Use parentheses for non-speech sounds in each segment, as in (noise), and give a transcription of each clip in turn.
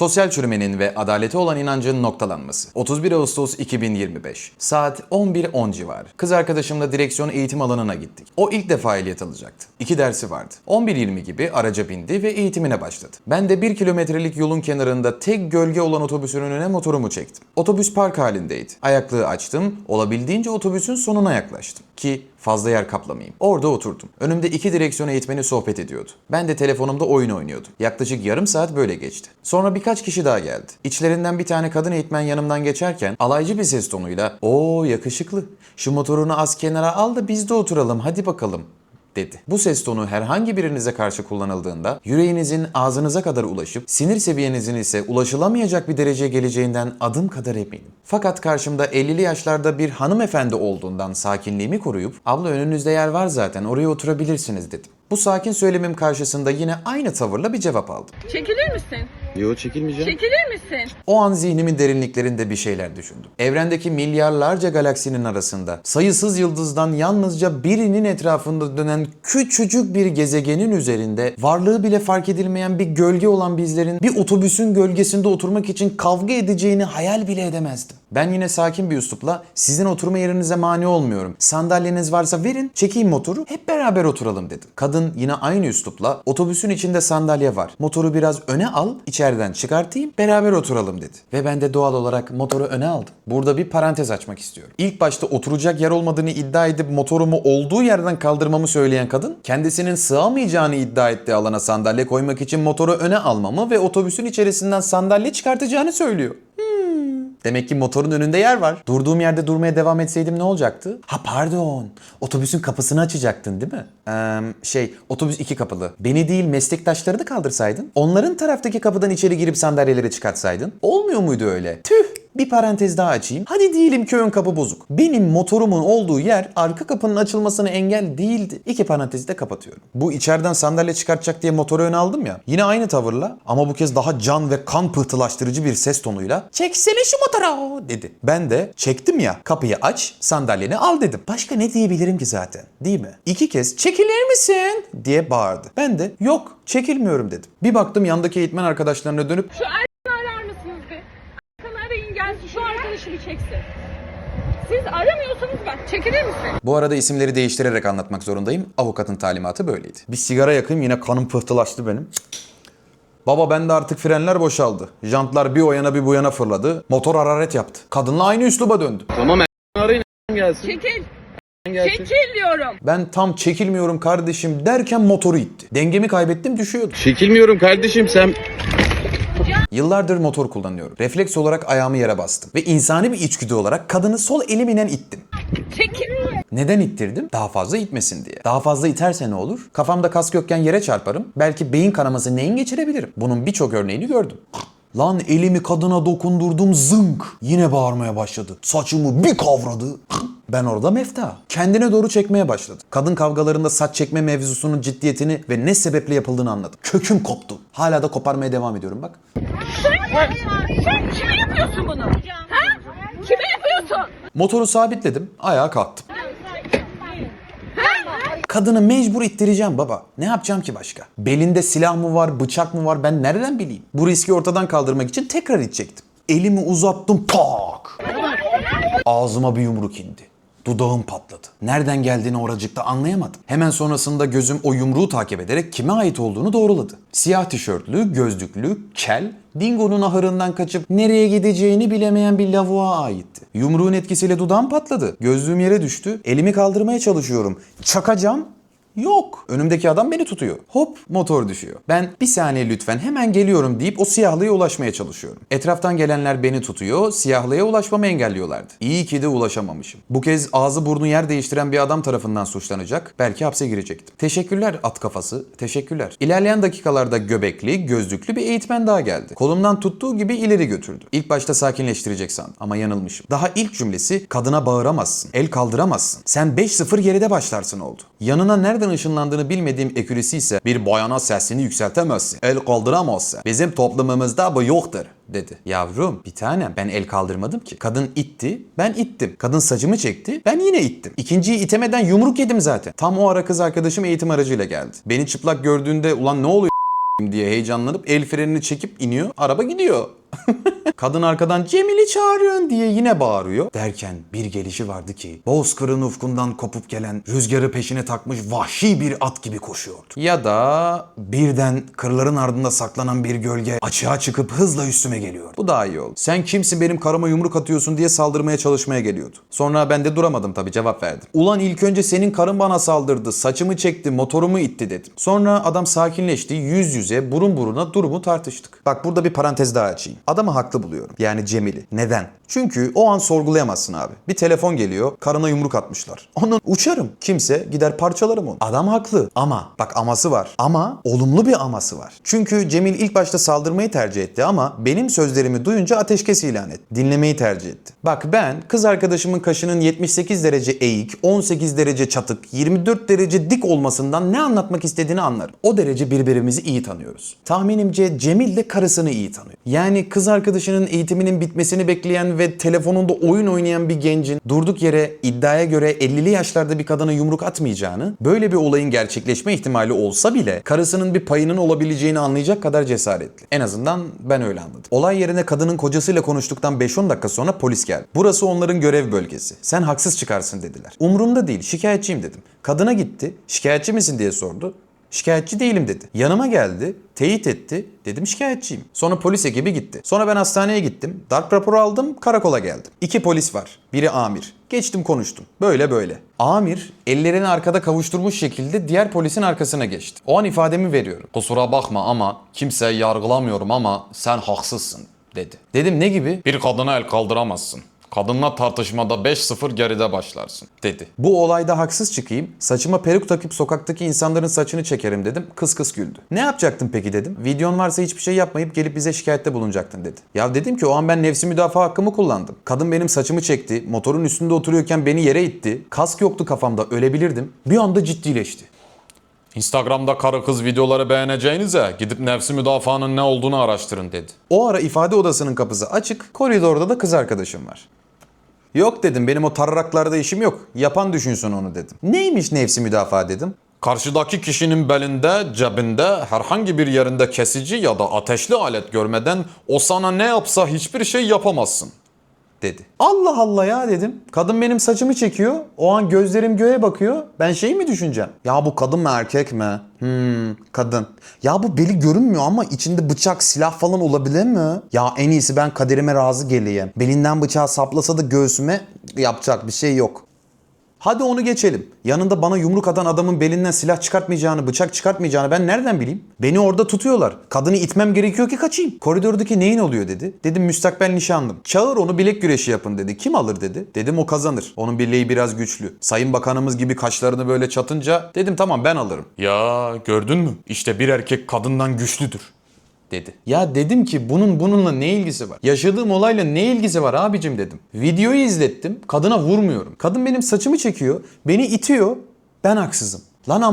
Sosyal çürümenin ve adalete olan inancın noktalanması. 31 Ağustos 2025. Saat 11.10 civarı. Kız arkadaşımla direksiyon eğitim alanına gittik. O ilk defa ehliyet alacaktı. İki dersi vardı. 11.20 gibi araca bindi ve eğitimine başladı. Ben de 1 kilometrelik yolun kenarında tek gölge olan otobüsün önüne motorumu çektim. Otobüs park halindeydi. Ayaklığı açtım, olabildiğince otobüsün sonuna yaklaştım. Ki fazla yer kaplamayayım. Orada oturdum. Önümde iki direksiyon eğitmeni sohbet ediyordu. Ben de telefonumda oyun oynuyordum. Yaklaşık yarım saat böyle geçti. Sonra birkaç kişi daha geldi. İçlerinden bir tane kadın eğitmen yanımdan geçerken alaycı bir ses tonuyla "Oo yakışıklı. Şu motorunu az kenara al da biz de oturalım. Hadi bakalım." Dedi. Bu ses tonu herhangi birinize karşı kullanıldığında yüreğinizin ağzınıza kadar ulaşıp sinir seviyenizin ise ulaşılamayacak bir dereceye geleceğinden adım kadar eminim. Fakat karşımda 50'li yaşlarda bir hanımefendi olduğundan sakinliğimi koruyup abla önünüzde yer var zaten oraya oturabilirsiniz dedim. Bu sakin söylemim karşısında yine aynı tavırla bir cevap aldım. Çekilir misin? Yo çekilmeyeceğim. Çekilir misin? O an zihnimin derinliklerinde bir şeyler düşündüm. Evrendeki milyarlarca galaksinin arasında sayısız yıldızdan yalnızca birinin etrafında dönen küçücük bir gezegenin üzerinde varlığı bile fark edilmeyen bir gölge olan bizlerin bir otobüsün gölgesinde oturmak için kavga edeceğini hayal bile edemezdim. Ben yine sakin bir üslupla sizin oturma yerinize mani olmuyorum. Sandalyeniz varsa verin, çekeyim motoru, hep beraber oturalım dedim. Kadın yine aynı üslupla otobüsün içinde sandalye var. Motoru biraz öne al, içeriden çıkartayım, beraber oturalım dedi. Ve ben de doğal olarak motoru öne aldım. Burada bir parantez açmak istiyorum. İlk başta oturacak yer olmadığını iddia edip motorumu olduğu yerden kaldırmamı söyleyen kadın, kendisinin sığamayacağını iddia ettiği alana sandalye koymak için motoru öne almamı ve otobüsün içerisinden sandalye çıkartacağını söylüyor. Demek ki motorun önünde yer var. Durduğum yerde durmaya devam etseydim ne olacaktı? Ha pardon. Otobüsün kapısını açacaktın değil mi? Ee, şey, otobüs iki kapılı. Beni değil meslektaşları da kaldırsaydın. Onların taraftaki kapıdan içeri girip sandalyeleri çıkartsaydın. Olmuyor muydu öyle? Tüh! Bir parantez daha açayım. Hadi diyelim ki ön kapı bozuk. Benim motorumun olduğu yer arka kapının açılmasına engel değildi. İki parantezi de kapatıyorum. Bu içeriden sandalye çıkartacak diye motoru öne aldım ya. Yine aynı tavırla ama bu kez daha can ve kan pıhtılaştırıcı bir ses tonuyla çeksene şu motoru dedi. Ben de çektim ya kapıyı aç sandalyeni al dedim. Başka ne diyebilirim ki zaten değil mi? İki kez çekilir misin diye bağırdı. Ben de yok çekilmiyorum dedim. Bir baktım yandaki eğitmen arkadaşlarına dönüp Şu Erkan'ı arar mısınız bir? Erkan'ı arayın gelsin şu arkadaşı bir çeksin. Siz aramıyorsanız bak çekilir misin? Bu arada isimleri değiştirerek anlatmak zorundayım. Avukatın talimatı böyleydi. Bir sigara yakayım yine kanım pıhtılaştı benim. Baba bende artık frenler boşaldı. Jantlar bir o yana bir bu yana fırladı. Motor hararet yaptı. Kadınla aynı üsluba döndü. Tamam e- arayın e- gelsin. Çekil. gelsin. Çekil diyorum. Ben tam çekilmiyorum kardeşim derken motoru itti. Dengemi kaybettim düşüyordu. Çekilmiyorum kardeşim sen. Yıllardır motor kullanıyorum. Refleks olarak ayağımı yere bastım. Ve insani bir içgüdü olarak kadını sol elimle ittim. Çekil. Neden ittirdim? Daha fazla itmesin diye. Daha fazla iterse ne olur? Kafamda kas yokken yere çarparım. Belki beyin kanaması neyin geçirebilirim? Bunun birçok örneğini gördüm. Lan elimi kadına dokundurdum zınk. Yine bağırmaya başladı. Saçımı bir kavradı. Ben orada mefta. Kendine doğru çekmeye başladı. Kadın kavgalarında saç çekme mevzusunun ciddiyetini ve ne sebeple yapıldığını anladım. Köküm koptu. Hala da koparmaya devam ediyorum bak. Sen kime yapıyorsun bunu? Ha? Kime yapıyorsun? Motoru sabitledim. Ayağa kalktım. Kadını mecbur ittireceğim baba. Ne yapacağım ki başka? Belinde silah mı var, bıçak mı var ben nereden bileyim? Bu riski ortadan kaldırmak için tekrar itecektim. Elimi uzattım pak. Ağzıma bir yumruk indi. Dudağım patladı. Nereden geldiğini oracıkta anlayamadım. Hemen sonrasında gözüm o yumruğu takip ederek kime ait olduğunu doğruladı. Siyah tişörtlü, gözlüklü, kel, Dingo'nun ahırından kaçıp nereye gideceğini bilemeyen bir lavuğa aitti. Yumruğun etkisiyle dudağım patladı. Gözlüğüm yere düştü. Elimi kaldırmaya çalışıyorum. Çakacağım. Yok. Önümdeki adam beni tutuyor. Hop motor düşüyor. Ben bir saniye lütfen hemen geliyorum deyip o siyahlıya ulaşmaya çalışıyorum. Etraftan gelenler beni tutuyor, siyahlıya ulaşmamı engelliyorlardı. İyi ki de ulaşamamışım. Bu kez ağzı burnu yer değiştiren bir adam tarafından suçlanacak, belki hapse girecektim. Teşekkürler at kafası, teşekkürler. İlerleyen dakikalarda göbekli, gözlüklü bir eğitmen daha geldi. Kolumdan tuttuğu gibi ileri götürdü. İlk başta sakinleştirecek sandım ama yanılmışım. Daha ilk cümlesi kadına bağıramazsın, el kaldıramazsın. Sen 5-0 geride başlarsın oldu. Yanına nereden ışınlandığını bilmediğim ekürisi ise bir bayana sesini yükseltemezsin. El kaldıramazsın. Bizim toplumumuzda bu yoktur dedi. Yavrum bir tanem ben el kaldırmadım ki. Kadın itti ben ittim. Kadın saçımı çekti ben yine ittim. İkinciyi itemeden yumruk yedim zaten. Tam o ara kız arkadaşım eğitim aracıyla geldi. Beni çıplak gördüğünde ulan ne oluyor diye heyecanlanıp el frenini çekip iniyor. Araba gidiyor. (laughs) Kadın arkadan Cemil'i çağırıyorsun diye yine bağırıyor. Derken bir gelişi vardı ki Bozkır'ın ufkundan kopup gelen rüzgarı peşine takmış vahşi bir at gibi koşuyordu. Ya da birden kırların ardında saklanan bir gölge açığa çıkıp hızla üstüme geliyor. Bu daha iyi oldu. Sen kimsin benim karıma yumruk atıyorsun diye saldırmaya çalışmaya geliyordu. Sonra ben de duramadım tabii cevap verdim. Ulan ilk önce senin karın bana saldırdı, saçımı çekti, motorumu itti dedim. Sonra adam sakinleşti, yüz yüze, burun buruna durumu tartıştık. Bak burada bir parantez daha açayım. Adamı haklı buluyorum. Yani Cemil'i. Neden? Çünkü o an sorgulayamazsın abi. Bir telefon geliyor, karına yumruk atmışlar. (laughs) Onun uçarım. Kimse gider parçalarım onu. Adam haklı. Ama bak aması var. Ama olumlu bir aması var. Çünkü Cemil ilk başta saldırmayı tercih etti ama benim sözlerimi duyunca ateşkes ilan etti. Dinlemeyi tercih etti. Bak ben kız arkadaşımın kaşının 78 derece eğik, 18 derece çatık, 24 derece dik olmasından ne anlatmak istediğini anlarım. O derece birbirimizi iyi tanıyoruz. Tahminimce Cemil de karısını iyi tanıyor. Yani kız arkadaşının eğitiminin bitmesini bekleyen ve telefonunda oyun oynayan bir gencin durduk yere iddiaya göre 50'li yaşlarda bir kadına yumruk atmayacağını, böyle bir olayın gerçekleşme ihtimali olsa bile karısının bir payının olabileceğini anlayacak kadar cesaretli. En azından ben öyle anladım. Olay yerine kadının kocasıyla konuştuktan 5-10 dakika sonra polis geldi. Burası onların görev bölgesi. Sen haksız çıkarsın dediler. Umurumda değil, şikayetçiyim dedim. Kadına gitti, şikayetçi misin diye sordu. Şikayetçi değilim dedi. Yanıma geldi, teyit etti. Dedim şikayetçiyim. Sonra polis ekibi gitti. Sonra ben hastaneye gittim. Darp raporu aldım, karakola geldim. İki polis var. Biri amir. Geçtim konuştum. Böyle böyle. Amir ellerini arkada kavuşturmuş şekilde diğer polisin arkasına geçti. O an ifademi veriyorum. Kusura bakma ama kimseyi yargılamıyorum ama sen haksızsın dedi. Dedim ne gibi? Bir kadına el kaldıramazsın. Kadınla tartışmada 5-0 geride başlarsın dedi. Bu olayda haksız çıkayım. Saçıma peruk takıp sokaktaki insanların saçını çekerim dedim. Kıs kıs güldü. Ne yapacaktın peki dedim. Videon varsa hiçbir şey yapmayıp gelip bize şikayette bulunacaktın dedi. Ya dedim ki o an ben nefsi müdafaa hakkımı kullandım. Kadın benim saçımı çekti. Motorun üstünde oturuyorken beni yere itti. Kask yoktu kafamda ölebilirdim. Bir anda ciddileşti. Instagram'da karı kız videoları beğeneceğinize gidip nefsi müdafaanın ne olduğunu araştırın dedi. O ara ifade odasının kapısı açık. Koridorda da kız arkadaşım var. Yok dedim benim o tarraklarda işim yok. Yapan düşünsün onu dedim. Neymiş nefsi müdafaa dedim. Karşıdaki kişinin belinde, cebinde, herhangi bir yerinde kesici ya da ateşli alet görmeden o sana ne yapsa hiçbir şey yapamazsın. Dedi. Allah Allah ya dedim. Kadın benim saçımı çekiyor. O an gözlerim göğe bakıyor. Ben şey mi düşüneceğim? Ya bu kadın mı erkek mi? Hmm, kadın. Ya bu beli görünmüyor ama içinde bıçak, silah falan olabilir mi? Ya en iyisi ben kaderime razı geleyim. Belinden bıçağı saplasa da göğsüme yapacak bir şey yok. Hadi onu geçelim. Yanında bana yumruk atan adamın belinden silah çıkartmayacağını, bıçak çıkartmayacağını ben nereden bileyim? Beni orada tutuyorlar. Kadını itmem gerekiyor ki kaçayım. Koridordaki neyin oluyor dedi. Dedim müstakbel nişanlım. Çağır onu bilek güreşi yapın dedi. Kim alır dedi. Dedim o kazanır. Onun bileği biraz güçlü. Sayın bakanımız gibi kaşlarını böyle çatınca dedim tamam ben alırım Ya gördün mü? İşte bir erkek kadından güçlüdür. Dedi. Ya dedim ki bunun bununla ne ilgisi var? Yaşadığım olayla ne ilgisi var abicim dedim. Videoyu izlettim. Kadına vurmuyorum. Kadın benim saçımı çekiyor. Beni itiyor. Ben haksızım. Lan am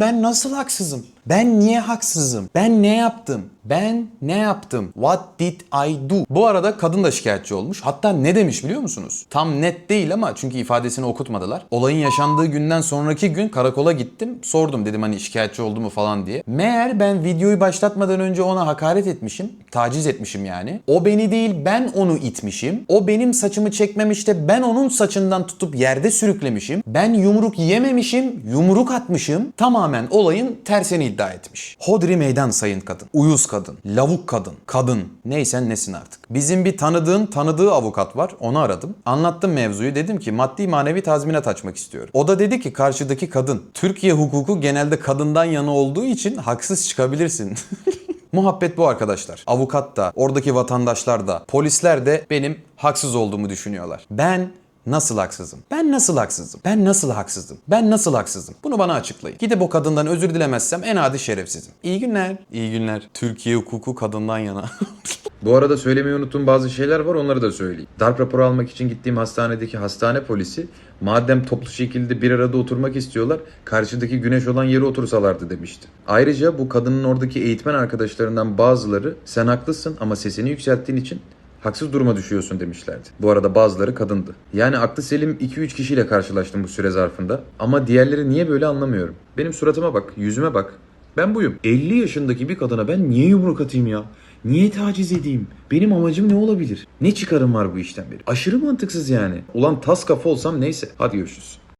ben nasıl haksızım? Ben niye haksızım? Ben ne yaptım? Ben ne yaptım? What did I do? Bu arada kadın da şikayetçi olmuş. Hatta ne demiş biliyor musunuz? Tam net değil ama çünkü ifadesini okutmadılar. Olayın yaşandığı günden sonraki gün karakola gittim. Sordum dedim hani şikayetçi oldu mu falan diye. Meğer ben videoyu başlatmadan önce ona hakaret etmişim. Taciz etmişim yani. O beni değil ben onu itmişim. O benim saçımı çekmemiş de ben onun saçından tutup yerde sürüklemişim. Ben yumruk yememişim, yumruk atmışım. Tamamen olayın tersini iddia etmiş. Hodri meydan sayın kadın. Uyuz kadın. Lavuk kadın. Kadın. Neysen nesin artık. Bizim bir tanıdığın tanıdığı avukat var. Onu aradım. Anlattım mevzuyu. Dedim ki maddi manevi tazminat açmak istiyorum. O da dedi ki karşıdaki kadın. Türkiye hukuku genelde kadından yana olduğu için haksız çıkabilirsin. (laughs) Muhabbet bu arkadaşlar. Avukat da, oradaki vatandaşlar da, polisler de benim haksız olduğumu düşünüyorlar. Ben Nasıl haksızım? Ben nasıl haksızım? Ben nasıl haksızım? Ben nasıl haksızım? Bunu bana açıklayın. Gidip o kadından özür dilemezsem en adi şerefsizim. İyi günler. İyi günler. Türkiye hukuku kadından yana. (laughs) Bu arada söylemeyi unuttuğum bazı şeyler var onları da söyleyeyim. Darp raporu almak için gittiğim hastanedeki hastane polisi madem toplu şekilde bir arada oturmak istiyorlar karşıdaki güneş olan yere otursalardı demişti. Ayrıca bu kadının oradaki eğitmen arkadaşlarından bazıları sen haklısın ama sesini yükselttiğin için haksız duruma düşüyorsun demişlerdi. Bu arada bazıları kadındı. Yani aklı selim 2-3 kişiyle karşılaştım bu süre zarfında ama diğerleri niye böyle anlamıyorum. Benim suratıma bak, yüzüme bak. Ben buyum. 50 yaşındaki bir kadına ben niye yumruk atayım ya? Niye taciz edeyim? Benim amacım ne olabilir? Ne çıkarım var bu işten beri? Aşırı mantıksız yani. Ulan tas kafa olsam neyse. Hadi görüşürüz.